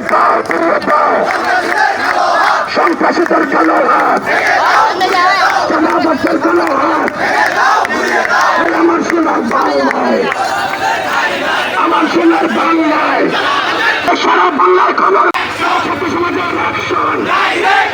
দাও ফিরিয়ে দাও সন্ত্রাসীদের কালো হাত জামাতের কালো হাত আমার সোনার বাংলায়, আমার সোনার বাংলায় সারা বাংলায় খবর সমাজের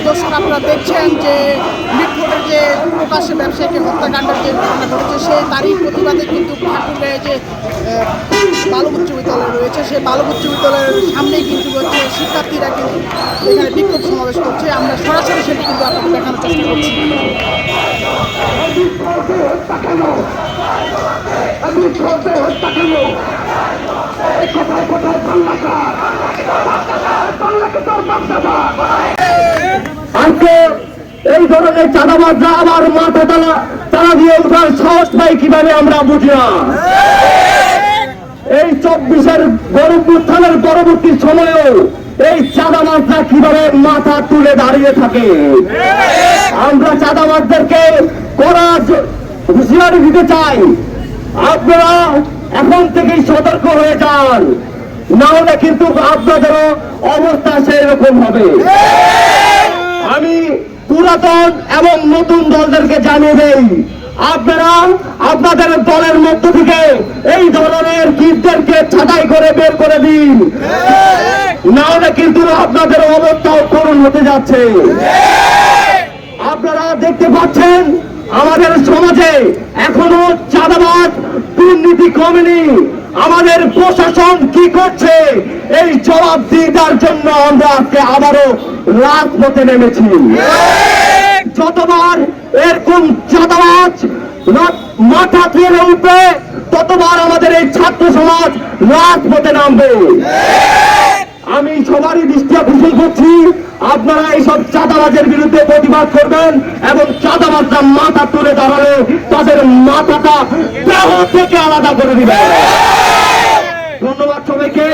দর্শক আপনারা দেখছেন যে মিটফোর্ডের যে প্রকাশ্যে ব্যবসায়ীকে হত্যাকাণ্ডের যে ঘটনা ঘটেছে সেই তারই প্রতিবাদে কিন্তু ঠাকুরের যে বালক উচ্চ বিদ্যালয় রয়েছে সেই বালক উচ্চ বিদ্যালয়ের সামনেই কিন্তু হচ্ছে শিক্ষার্থীরা কিন্তু এখানে বিক্ষোভ সমাবেশ করছে আমরা সরাসরি সেটি কিন্তু আপনাদের দেখানোর চেষ্টা করছি কোথায় কোথায় বাংলাকার বাংলাকে তোর আজকে এই ধরনের চাঁদাবাজরা আবার মাথা তালা তালা দিয়ে উঠার সাহস পাই কীভাবে আমরা বুঝি না। এই চব্বিশের গরিব উত্থানের পরবর্তী সময়েও এই চাঁদাবাজরা কীভাবে মাথা তুলে দাঁড়িয়ে থাকে? আমরা চাঁদাবাজদেরকে করা হুঁশিয়ারি দিতে চাই। আপনারা এখন থেকেই সতর্ক হয়ে যান। না হলে কিন্তু আপনাদেরও অবস্থা সেই রকম হবে। আমি পুরাতন এবং নতুন দলদেরকে জানিয়ে দেই, আপনারা আপনাদের দলের মধ্য থেকে এই ধরনের কীটদেরকে ছাঁটাই করে বের করে দিন। না হলে কিন্তু আপনাদের অবস্থাও করুণ হতে যাচ্ছে। আপনারা দেখতে পাচ্ছেন, আমাদের সমাজে এখনও চাঁদাবাদ দুর্নীতি কমেনি। আমাদের প্রশাসন কি করছে? এই জবাবদিহিতার জন্য আমরা আজকে আবারও রাজপথে নেমেছি। যতবার এরকম চাঁদাবাজ মাথা তুলে উঠবে, ততবার আমাদের এই ছাত্র সমাজ রাজপথে নামবে। আমি সবারই দৃষ্টি আকর্ষণ করছি, আপনারা এইসব চাঁদাবাজের বিরুদ্ধে প্রতিবাদ করবেন এবং চাঁদাবাজরা মাথা তুলে দাঁড়ালে তাদের মাথাটা দেহ থেকে আলাদা করে দিবেন। ধন্যবাদ সবাইকে।